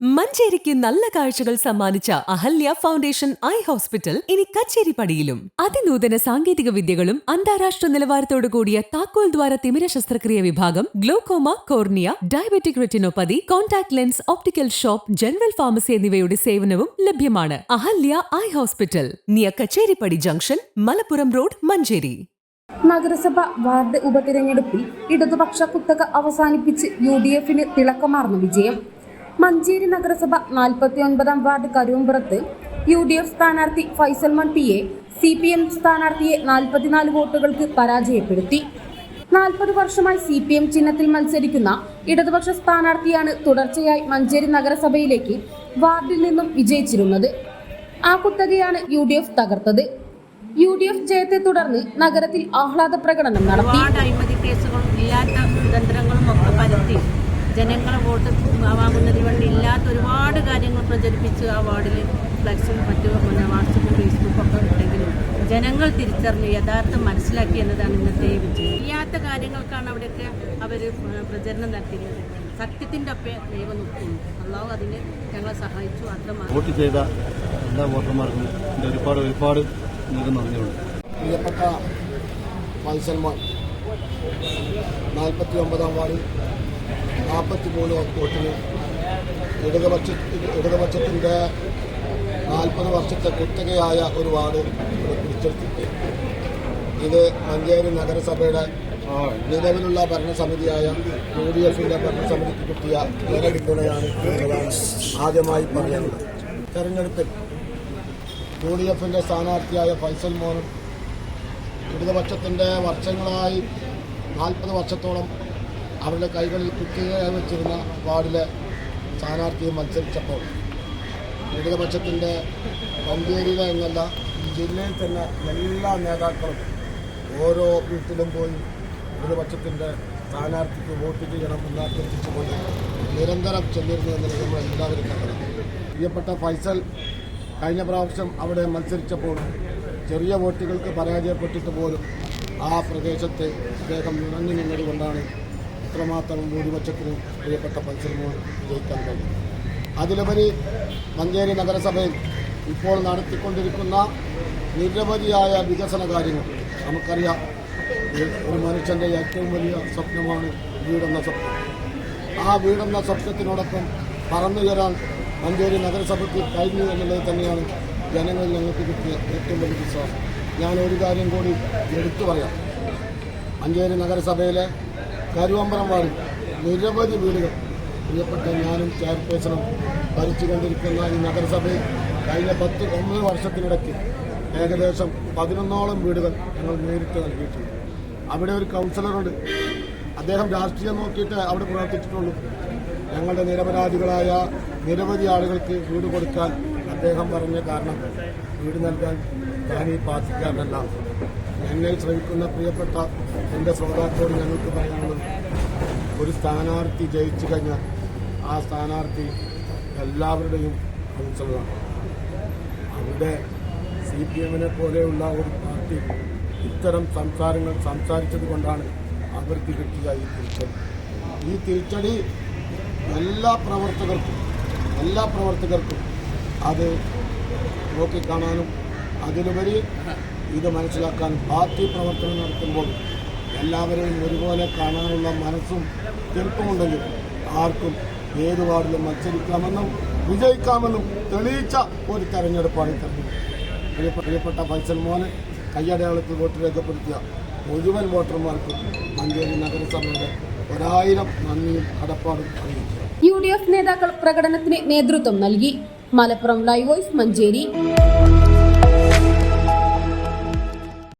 മഞ്ചേരിക്ക് നല്ല കാഴ്ചകൾ സമ്മാനിച്ച അഹല്യ ഫൗണ്ടേഷൻ ഐ ഹോസ്പിറ്റൽ ഇനി കച്ചേരിപ്പടിയിലും. അതിനൂതന സാങ്കേതിക വിദ്യകളും അന്താരാഷ്ട്ര നിലവാരത്തോടു കൂടിയ താക്കോൽ ദ്വാര തിമിര ശസ്ത്രക്രിയ വിഭാഗം glaucoma cornea diabetic retinopathy contact lens optical shop general pharmacy എന്നിവയുടെ സേവനവും ലഭ്യമാണ്. അഹല്യ ഐ ഹോസ്പിറ്റൽ നിയ കച്ചേരിപ്പടി ജംഗ്ഷൻ മലപ്പുറം റോഡ് മഞ്ചേരി. നഗരസഭ വാർഡ് ഉപതിരഞ്ഞെടുപ്പിൽ ഇടതുപക്ഷ കുത്തക അവസാനിപ്പിച്ച് യു ഡി എഫിന് തിളക്കമാർന്ന വിജയം. മഞ്ചേരി നഗരസഭ നാൽപ്പത്തി ഒൻപതാം വാർഡ് കരുവമ്പുറത്ത് യു ഡി എഫ് സ്ഥാനാർത്ഥി ഫൈസൽ മൺ P A C P M സ്ഥാനാർത്ഥിയെ നാൽപ്പത്തിനാല് വോട്ടുകൾക്ക് പരാജയപ്പെടുത്തി. നാൽപ്പത് വർഷമായി സി പി എം ചിഹ്നത്തിൽ മത്സരിക്കുന്ന ഇടതുപക്ഷ സ്ഥാനാർത്ഥിയാണ് തുടർച്ചയായി മഞ്ചേരി നഗരസഭയിലേക്ക് വാർഡിൽ നിന്നും വിജയിച്ചിരുന്നത്. ആ കുത്തകയാണ് യു ഡി എഫ് തകർത്തത്. യു ഡി എഫ് ജയത്തെ തുടർന്ന് നഗരത്തിൽ ആഹ്ലാദ പ്രകടനം നടത്തി. അഴിമതി കേസുകളും ഇല്ലാത്ത ഒക്കെ പരത്തി. ജനങ്ങളെ വോട്ട് വാങ്ങുന്നതിന് വേണ്ടി ഇല്ലാത്ത ഒരുപാട് കാര്യങ്ങൾ പ്രചരിപ്പിച്ച് ആ വാർഡിൽ ഫ്ലക്സും മറ്റു പിന്നെ വാട്സപ്പും ഫേസ്ബുക്കൊക്കെ ഉണ്ടെങ്കിലും ജനങ്ങൾ തിരിച്ചറിഞ്ഞ് യഥാർത്ഥം മനസ്സിലാക്കി എന്നതാണ് ഇന്നത്തെ ഈ വിജയം. ഇല്ലാത്ത കാര്യങ്ങൾക്കാണ് അവിടെയൊക്കെ അവർ പ്രചരണം നടത്തിയത് സത്യത്തിന്റെ ഒപ്പം ദൈവം നിൽക്കുന്നു. അള്ളാഹു അതിന് ഞങ്ങളെ സഹായിച്ചു മാത്രമാണ്. വോട്ട് ചെയ്ത എല്ലാ വോട്ടർമാർക്കും ഒരുപാട് ഒരുപാട് നന്ദിയുണ്ട്. പ്രിയപ്പെട്ട ഫൈസൽമാൻ നാൽപ്പത്തി ഒമ്പതാം വാർഡിൽ നാൽപ്പത്തി മൂന്ന് വോട്ടിന് ഇടതുപക്ഷ ഇടതുപക്ഷത്തിന്റെ നാൽപ്പത് വർഷത്തെ കുത്തകയായ ഒരു വാർഡ് പിടിച്ചെടുത്തിട്ട് ഇത് മഞ്ചേരി നഗരസഭയുടെ നിലവിലുള്ള ഭരണസമിതിയായ യു ഡി എഫിന്റെ ഭരണസമിതിക്ക് കിട്ടിയ ജനപിന്തുണയാണ് എന്നതാണ് ആദ്യമായി പറയുന്നത് തെരഞ്ഞെടുപ്പിൽ യു ഡി എഫിന്റെ സ്ഥാനാർത്ഥിയായ ഫൈസൽ മോനും ഇടതുപക്ഷത്തിന്റെ വർഷങ്ങളായി നാൽപ്പത് വർഷത്തോളം അവരുടെ കൈകളിൽ കുത്തികയായി വെച്ചിരുന്ന വാർഡിലെ സ്ഥാനാർത്ഥിയെ മത്സരിച്ചപ്പോൾ ഇടതുപക്ഷത്തിന്റെ മഞ്ചേരിയിലെ എന്നല്ല ജില്ലയിൽ തന്നെ എല്ലാ നേതാക്കളും ഓരോ വീട്ടിലും പോയി ഇടതുപക്ഷത്തിന്റെ സ്ഥാനാർത്ഥിക്ക് വോട്ട് ചെയ്യണം എന്ന് അഭ്യർത്ഥിച്ചു നിരന്തരം ചെന്നിരുന്നു എന്നത് നമ്മൾ എല്ലാവരും കണ്ടത് പ്രിയപ്പെട്ട ഫൈസൽ കഴിഞ്ഞ പ്രാവശ്യം അവിടെ മത്സരിച്ചപ്പോൾ ചെറിയ വോട്ടുകൾക്ക് പരാജയപ്പെട്ടിട്ട് പോലും ആ പ്രദേശത്തെ അദ്ദേഹം നിറഞ്ഞു നിന്നതുകൊണ്ടാണ് ഇത്രമാത്രം ഭൂരിപക്ഷത്തിന് പ്രിയപ്പെട്ട ഫൈസലിനോട് വിജയിക്കാൻ കഴിയും. അതിലുപരി മഞ്ചേരി നഗരസഭയിൽ ഇപ്പോൾ നടത്തിക്കൊണ്ടിരിക്കുന്ന നിരവധിയായ വികസന കാര്യങ്ങൾ. നമുക്കറിയാം ഒരു മനുഷ്യന്റെ ഏറ്റവും വലിയ സ്വപ്നമാണ് വീടെന്ന സ്വപ്നം. ആ വീടെന്ന സ്വപ്നത്തിനോടൊപ്പം പറന്നുയരാൻ മഞ്ചേരി നഗരസഭയ്ക്ക് കഴിഞ്ഞു എന്നുള്ളത് തന്നെയാണ് ജനങ്ങളിൽ ഞങ്ങൾക്ക് കിട്ടിയ ഏറ്റവും വലിയ വിശ്വാസം. ഞാൻ ഒരു കാര്യം കൂടി എടുത്തു പറയാം. മഞ്ചേരി നഗരസഭയിലെ കരുവമ്പറം വാർഡിൽ നിരവധി വീടുകൾ പ്രിയപ്പെട്ട ഞാനും ചെയർപേഴ്സണും ഭരിച്ചുകൊണ്ടിരിക്കുന്ന ഈ നഗരസഭയിൽ കഴിഞ്ഞ പത്ത് ഒമ്പത് വർഷത്തിനിടയ്ക്ക് ഏകദേശം പതിനൊന്നോളം വീടുകൾ ഞങ്ങൾ നേരിട്ട് നൽകിയിട്ടുണ്ട്. അവിടെ ഒരു കൗൺസിലറുണ്ട്. അദ്ദേഹം രാഷ്ട്രീയം നോക്കിയിട്ട് അവിടെ പ്രവർത്തിച്ചിട്ടുള്ളൂ. ഞങ്ങളുടെ നിരപരാധികളായ നിരവധി ആളുകൾക്ക് വീട് കൊടുക്കാൻ അദ്ദേഹം പറഞ്ഞ കാരണം വീട് നൽകാൻ ഞാൻ ഈ പാർട്ടിക്കാരനല്ല. എന്നെ ശ്രമിക്കുന്ന പ്രിയപ്പെട്ട എന്റെ ശ്രോതാക്കളോട് ഞങ്ങൾക്ക് പറയാനുള്ളത് ഒരു സ്ഥാനാർത്ഥി ജയിച്ചു കഴിഞ്ഞാൽ ആ സ്ഥാനാർത്ഥി എല്ലാവരുടെയും കൗൺസിലറാണ്. അവിടെ സി പി എമ്മിനെ പോലെയുള്ള ഒരു പാർട്ടി ഇത്തരം സംസാരങ്ങൾ സംസാരിച്ചത് കൊണ്ടാണ് അവർക്ക് കിട്ടിയ ഈ തിരിച്ചടി. ഈ തിരിച്ചടി എല്ലാ പ്രവർത്തകർക്കും എല്ലാ പ്രവർത്തകർക്കും അത് നോക്കിക്കാണാനും അതിലുപരി ഇത് മനസ്സിലാക്കാൻ പാർട്ടി പ്രവർത്തനം നടത്തുമ്പോൾ എല്ലാവരെയും ഒരുപോലെ കാണാനുള്ള മനസ്സും തീർപ്പുമുണ്ടെങ്കിൽ ആർക്കും ഏത് വാർഡിലും മത്സരിക്കാമെന്നും വിജയിക്കാമെന്നും തെളിയിച്ച ഒരു തെരഞ്ഞെടുപ്പാണ് തെരഞ്ഞെടുപ്പ് പ്രിയപ്പെട്ട ഫൈസൽ മോനെ കയ്യടയാളത്തിൽ വോട്ട് രേഖപ്പെടുത്തിയ മുഴുവൻ വോട്ടർമാർക്കും മഞ്ചേരി നഗരസഭയുടെ ഒരായിരം നന്ദിയും കടപ്പാടും അറിയിച്ചു. യു ഡി എഫ് നേതാക്കൾ പ്രകടനത്തിന് നേതൃത്വം നൽകി. Malappuram live voice Manjeri.